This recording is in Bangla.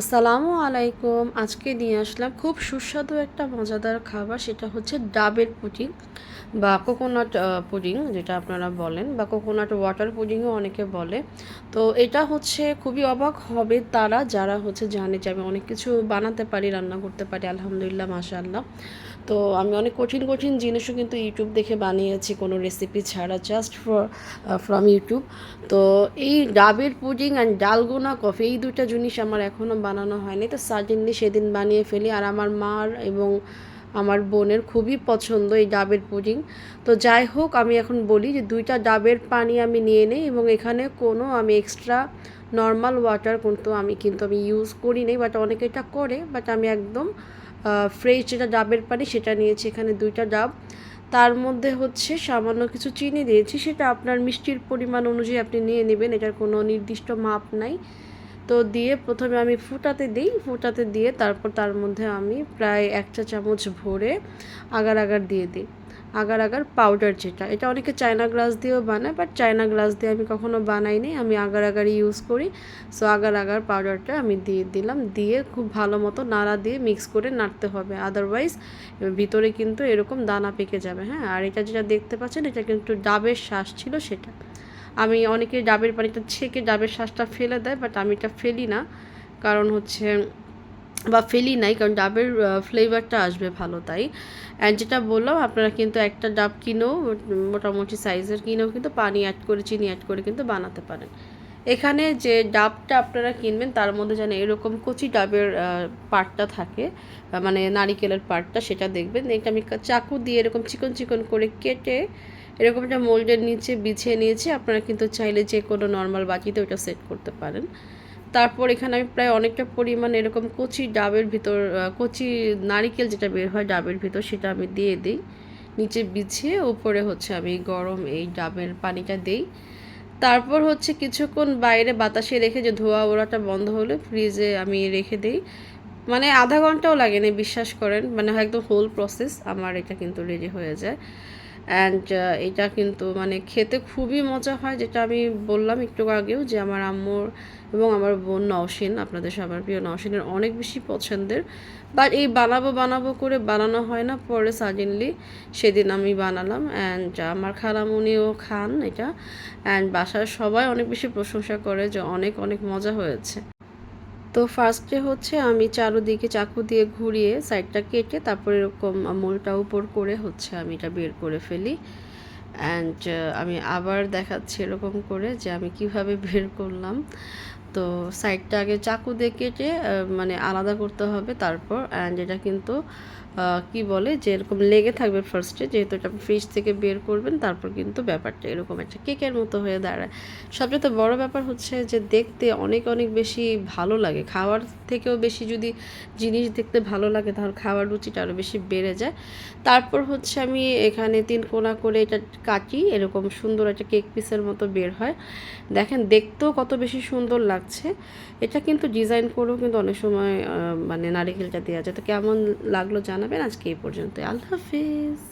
আসসালামু আলাইকুম। আজকে নিয়ে আসলাম খুব সুস্বাদু একটা মজাদার খাবার, সেটা হচ্ছে ডাবের পুডিং বা কোকোনাট পুডিং যেটা আপনারা বলেন বা কোকোনাট ওয়াটার পুডিংও অনেকে বলে। তো এটা হচ্ছে খুবই অবাক হবে তারা, যারা হচ্ছে জানে যে আমি অনেক কিছু বানাতে পারি, রান্না করতে পারি, আলহামদুলিল্লাহ, মাশাআল্লাহ। তো আমি অনেক কঠিন কঠিন জিনিসও কিন্তু ইউটিউব দেখে বানিয়েছি, কোনো রেসিপি ছাড়া জাস্ট ফর ফ্রম ইউটিউব তো এই ডাবের পুডিং অ্যান্ড ডালগোনা কফি এই দুটো জিনিস আমার এখনও বানানো হয়নি। তো সাডেনলি সেদিন বানিয়ে ফেলি। আর আমার মার এবং আমার বোনের খুবই পছন্দ এই ডাবের পুডিং তো যাই হোক, আমি এখন বলি যে দুইটা ডাবের পানি আমি নিয়ে নিই এবং এখানে কোনো আমি এক্সট্রা নর্মাল ওয়াটার কিন্তু আমি কিন্তু আমি ইউজ করি নেই। বাট অনেকে এটা করে বাট আমি একদম ফ্রেশ যেটা ডাবের পানি, সেটা নিয়েছি এখানে দুইটা ডাব। তার মধ্যে হচ্ছে সামান্য কিছু চিনি দিয়েছি, সেটা আপনার মিষ্টির পরিমাণ অনুযায়ী আপনি নিয়ে নেবেন, এটার কোনো নির্দিষ্ট মাপ নাই। তো দিয়ে প্রথমে আমি ফুটাতে দিই, ফুটাতে দিয়ে তারপর তার মধ্যে আমি প্রায় একটা চামচ ভরে আগার আগার দিয়ে দিই। আগার আগার পাউডার যেটা। এটা অনেকে চায়না গ্লাস দিয়েও বানায় বাট চায়না গ্লাস দিয়ে আমি কখনো বানাইনি। আমি আগার আগার ইউজ করি। সো আগার আগার পাউডারটা আমি দিয়ে দিলাম। দিয়ে খুব ভালো মতো নাড়া দিয়ে মিক্স করে নাড়তে হবে। আদারওয়াইজ ভিতরে কিন্তু এরকম দানা পেকে যাবে হ্যাঁ? আর এটা যেটা দেখতে পাচ্ছেন, এটা কিন্তু ডাবের শ্বাস ছিল সেটা। আমি অনেকে ডাবের পানিটা ছেঁকে ডাবের শ্বাসটা ফেলে দেয় বাট আমি এটা ফেলি না। কারণ হচ্ছে বা ফেলি নাই, কারণ ডাবের ফ্লেভারটা আসবে ভালো তাই। অ্যান্ড যেটা বললাম, আপনারা কিন্তু একটা ডাব কিনেও, মোটামুটি সাইজের কিনেও কিন্তু পানি অ্যাড করে, চিনি অ্যাড করে কিন্তু বানাতে পারেন। এখানে যে ডাবটা আপনারা কিনবেন, তার মধ্যে যেন এরকম কচি ডাবের পার্টটা থাকে মানে নারিকেলের পার্টটা সেটা দেখবেন। এটা আমি চাকু দিয়ে এরকম চিকন চিকন করে কেটে, এরকম একটা মোল্ডের নিচে বিছিয়ে নিয়েছি। আপনারা কিন্তু চাইলে যে কোনো নর্মাল বাটিতে ওটা সেট করতে পারেন। তারপর এখানে আমি প্রায় অনেকটা পরিমাণ এরকম কচি ডাবের ভিতর কচি নারিকেল যেটা বের হয় ডাবের ভিতর সেটা আমি দিয়ে দিই। নিচে বিছিয়ে উপরে হচ্ছে আমি গরম এই ডাবের পানিটা দিই। তারপর হচ্ছে কিছুক্ষণ বাইরে বাতাসে রেখে যে ধোয়া ওড়াটা বন্ধ হলে ফ্রিজে আমি রেখে দিই। মানে আধা ঘন্টাও লাগে না, বিশ্বাস করেন। মানে একদম হোল প্রসেস আমার এটা কিন্তু রেডি হয়ে যায়। অ্যান্ড এটা কিন্তু মানে খেতে খুবই মজা হয়, যেটা আমি বললাম একটু আগেও যে আমার আম্মুর এবং আমার বোন নওশিন, আপনাদের সবার প্রিয় নওশিনের অনেক বেশি পছন্দের। বাট এই বানাবো বানাবো করে বানানো হয় না, পরে সাডেনলি সেদিন আমি বানালাম অ্যান্ড আমার খালামুনিও খান এটা। অ্যান্ড বাসার সবাই অনেক বেশি প্রশংসা করে যে অনেক অনেক মজা হয়েছে। তো ফার্স্টে হচ্ছে আমি চারোদিকে চাকু দিয়ে ঘুরিয়ে সাইডটা কেটে তারপরে এরকম মোলটা উপর করে হচ্ছে আমি এটা বের করে ফেলি। অ্যান্ড আমি আবার দেখাচ্ছি এরকম করে যে আমি কীভাবে বের করলাম। তো সাইডটা আগে চাকু দিয়ে কেটে মানে আলাদা করতে হবে তারপর অ্যান্ড এটা কিন্তু কি বলে যে এরকম লেগে থাকবে ফার্স্টে যেহেতু এটা ফ্রিজ থেকে বের করবেন, তারপর কিন্তু ব্যাপারটা এরকম একটা কেকের মতো হয়ে দাঁড়ায়। সবচেয়ে বড় ব্যাপার হচ্ছে যে দেখতে অনেক অনেক বেশি ভালো লাগে। খাওয়ার থেকেও বেশি যদি জিনিস দেখতে ভালো লাগে, তাহলে খাওয়ার রুচিটা আরও বেশি বেড়ে যায়। তারপর হচ্ছে আমি এখানে তিন কোনা করে এটা কাটি, এরকম সুন্দর একটা কেক পিসের মতো বের হয়। দেখেন দেখতেও কত বেশি সুন্দর লাগছে। এটা কিন্তু ডিজাইন করেও কিন্তু অনেক সময় মানে নারিকেলটা দেওয়া যায়। তো কেমন লাগল জানাবেন আজকে এই পর্যন্ত আল্লাহ হাফিজ।